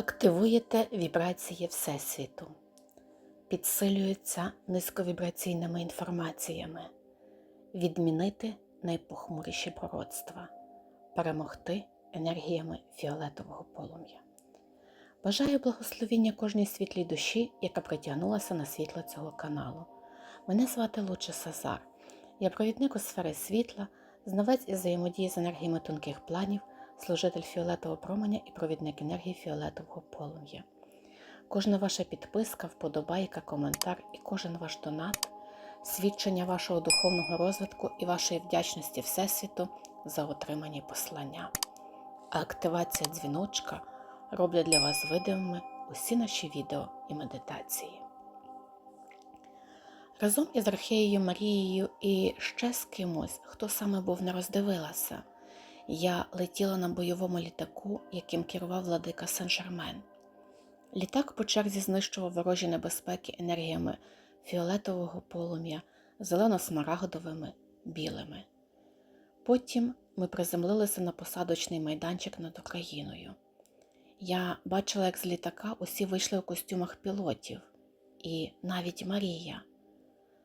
Активуєте вібрації Всесвіту, підсилюється низьковібраційними інформаціями, відмінити найпохмуріші пророцтва, перемогти енергіями фіолетового полум'я. Бажаю благословіння кожній світлій душі, яка притягнулася на світло цього каналу. Мене звати Луче Сазар. Я провідник у сфери світла, знавець із взаємодії з енергіями тонких планів, служитель фіолетового променя і провідник енергії фіолетового полум'я. Кожна ваша підписка, вподобайка, коментар і кожен ваш донат свідчення вашого духовного розвитку і вашої вдячності Всесвіту за отримані послання. А активація дзвіночка роблять для вас видимими усі наші відео і медитації. Разом із Археєю Марією і ще з кимось, хто саме був не роздивилася, я летіла на бойовому літаку, яким керував владика Сен-Жермен. Літак по черзі знищував ворожі небезпеки енергіями фіолетового полум'я, зелено-смарагдовими, білими. Потім ми приземлилися на посадочний майданчик над Україною. Я бачила, як з літака усі вийшли у костюмах пілотів, і навіть Марія.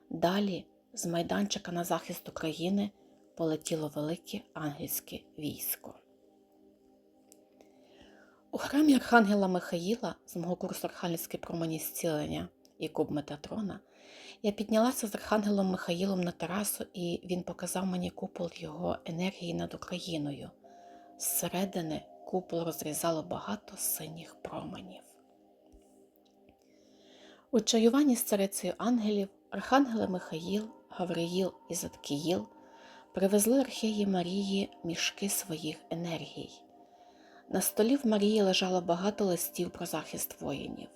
Далі з майданчика на захист України полетіло велике ангельське військо. У храмі Архангела Михаїла з мого курсу Архангельське промені зцілення і куб Метатрона я піднялася з Архангелом Михаїлом на терасу, і він показав мені купол його енергії над Україною. Зсередини купол розрізало багато синіх променів. У чаюванні з царицею ангелів Архангели Михаїл, Гавриїл і Заткіїл привезли археї Марії мішки своїх енергій. На столі в Марії лежало багато листів про захист воїнів.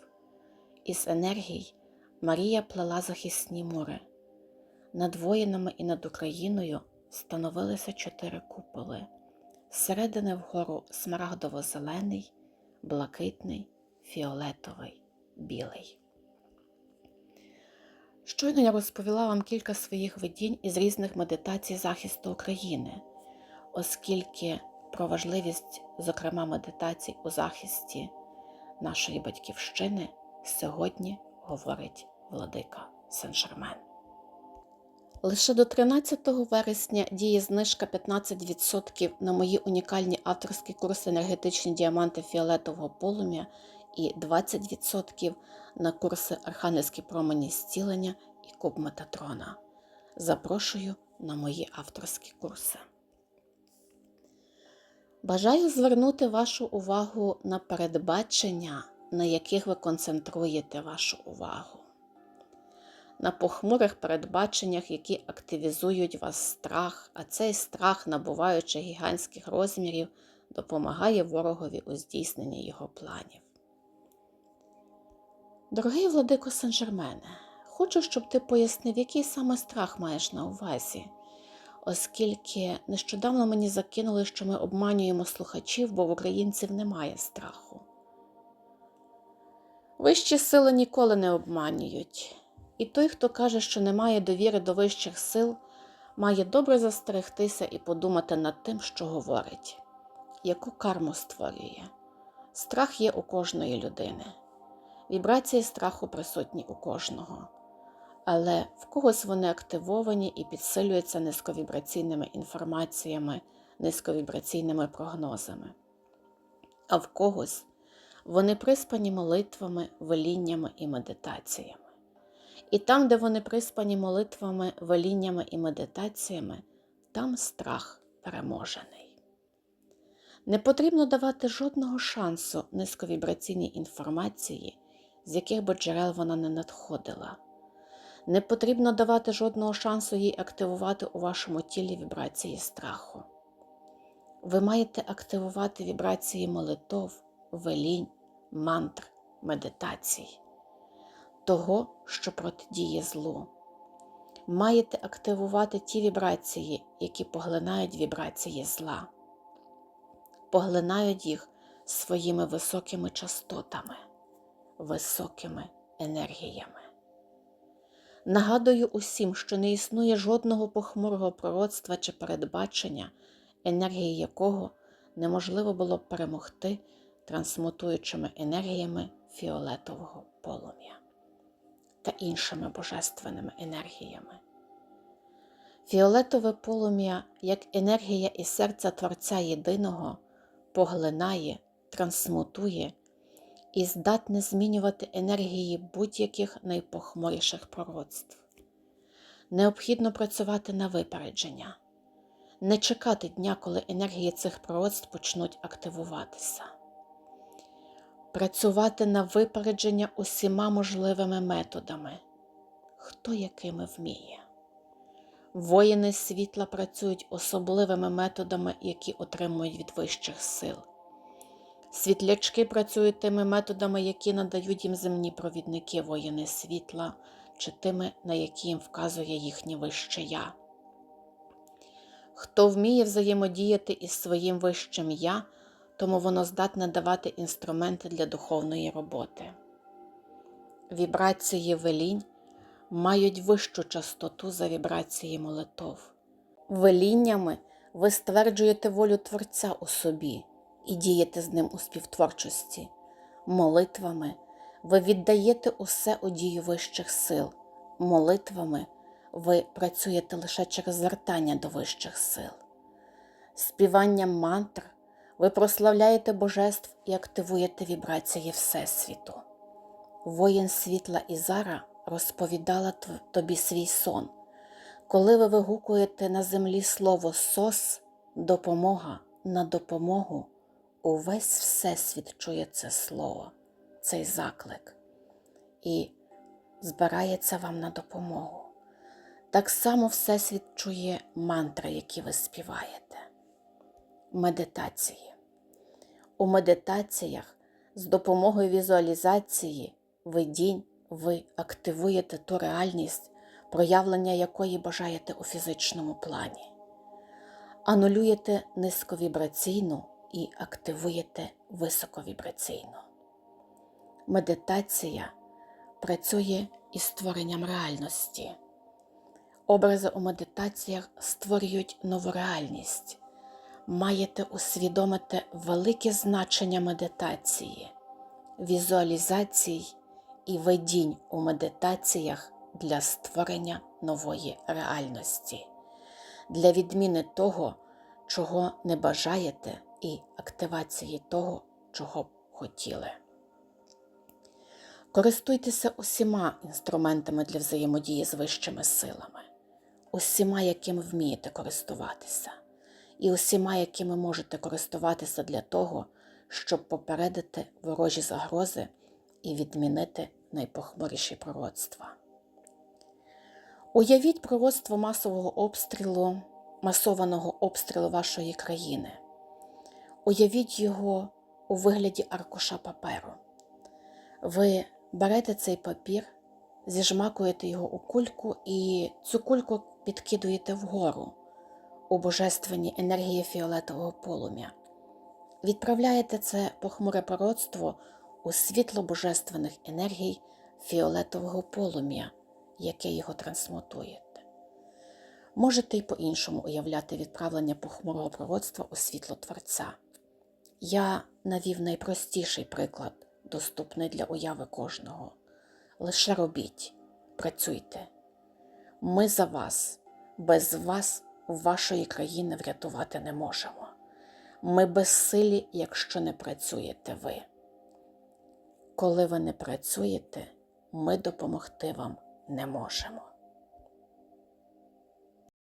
Із енергій Марія плела захисні мури. Над воїнами і над Україною становилися чотири куполи. Зсередини вгору смарагдово-зелений, блакитний, фіолетовий, білий. Щойно я розповіла вам кілька своїх видінь із різних медитацій захисту України, оскільки про важливість, зокрема медитацій у захисті нашої батьківщини, сьогодні говорить владика Сен-Шермен. Лише до 13 вересня діє знижка 15% на мої унікальні авторські курси енергетичні діаманти фіолетового полум'я і 20% на курси Архангельські промені зцілення і Куб Метатрона. Запрошую на мої авторські курси. Бажаю звернути вашу увагу на передбачення, на яких ви концентруєте вашу увагу. На похмурих передбаченнях, які активізують вас страх, а цей страх, набуваючи гігантських розмірів, допомагає ворогові у здійсненні його планів. Дорогий владико Сен-Жермене, хочу, щоб ти пояснив, який саме страх маєш на увазі, оскільки нещодавно мені закинули, що ми обманюємо слухачів, бо в українців немає страху. Вищі сили ніколи не обманюють, і той, хто каже, що немає довіри до вищих сил, має добре застерегтися і подумати над тим, що говорить, яку карму створює. Страх є у кожної людини. Вібрації страху присутні у кожного, але в когось вони активовані і підсилюються низьковібраційними інформаціями, низьковібраційними прогнозами, а в когось вони приспані молитвами, веліннями і медитаціями. І там, де вони приспані молитвами, веліннями і медитаціями, там страх переможений. Не потрібно давати жодного шансу низьковібраційній інформації з яких би джерел вона не надходила. Не потрібно давати жодного шансу їй активувати у вашому тілі вібрації страху. Ви маєте активувати вібрації молитов, велінь, мантр, медитацій, того, що протидіє злу. Маєте активувати ті вібрації, які поглинають вібрації зла, поглинають їх своїми високими частотами високими енергіями. Нагадую усім, що не існує жодного похмурого пророцтва чи передбачення, енергії якого неможливо було перемогти трансмутуючими енергіями фіолетового полум'я та іншими божественними енергіями. Фіолетове полум'я, як енергія із серця Творця Єдиного, поглинає, трансмутує і здатне змінювати енергії будь-яких найпохмуріших пророцтв. Необхідно працювати на випередження, не чекати дня, коли енергії цих пророцтв почнуть активуватися, працювати на випередження усіма можливими методами, хто якими вміє. Воїни світла працюють особливими методами, які отримують від вищих сил. Світлячки працюють тими методами, які надають їм земні провідники воїни світла, чи тими, на які їм вказує їхнє вище я. Хто вміє взаємодіяти із своїм вищим я, тому воно здатне давати інструменти для духовної роботи. Вібрації велінь мають вищу частоту за вібрації молитов. Веліннями ви стверджуєте волю Творця у собі і дієте з ним у співтворчості. Молитвами ви віддаєте усе у дію вищих сил. Молитвами ви працюєте лише через звертання до вищих сил. Співанням мантр ви прославляєте божеств і активуєте вібрації Всесвіту. Воїн світла Ізара розповідала тобі свій сон. Коли ви вигукуєте на землі слово сос, допомога на допомогу, увесь Всесвіт чує це слово, цей заклик і збирається вам на допомогу. Так само Всесвіт чує мантри, які ви співаєте. Медитації. У медитаціях з допомогою візуалізації видінь ви активуєте ту реальність, проявлення якої бажаєте у фізичному плані, анулюєте низьковібраційну і активуєте високовібраційну. Медитація працює із створенням реальності. Образи у медитаціях створюють нову реальність. Маєте усвідомити велике значення медитації, візуалізацій і видінь у медитаціях для створення нової реальності, для відміни того, чого не бажаєте, і активації того, чого б хотіли. Користуйтеся усіма інструментами для взаємодії з вищими силами, усіма, якими вмієте користуватися, і усіма, якими можете користуватися для того, щоб попередити ворожі загрози і відмінити найпохмуріші пророцтва. Уявіть пророцтво масового обстрілу, масованого обстрілу вашої країни. Уявіть його у вигляді аркуша паперу. Ви берете цей папір, зіжмакуєте його у кульку і цю кульку підкидуєте вгору у божественні енергії фіолетового полум'я. Відправляєте це похмуре пророцтво у світло божественних енергій фіолетового полум'я, яке його трансмутує. Можете й по-іншому уявляти відправлення похмурого пророцтва у світло Творця. Я навів найпростіший приклад, доступний для уяви кожного. Лише робіть, працюйте. Ми за вас, без вас вашої країни врятувати не можемо. Ми безсилі, якщо не працюєте ви. Коли ви не працюєте, ми допомогти вам не можемо.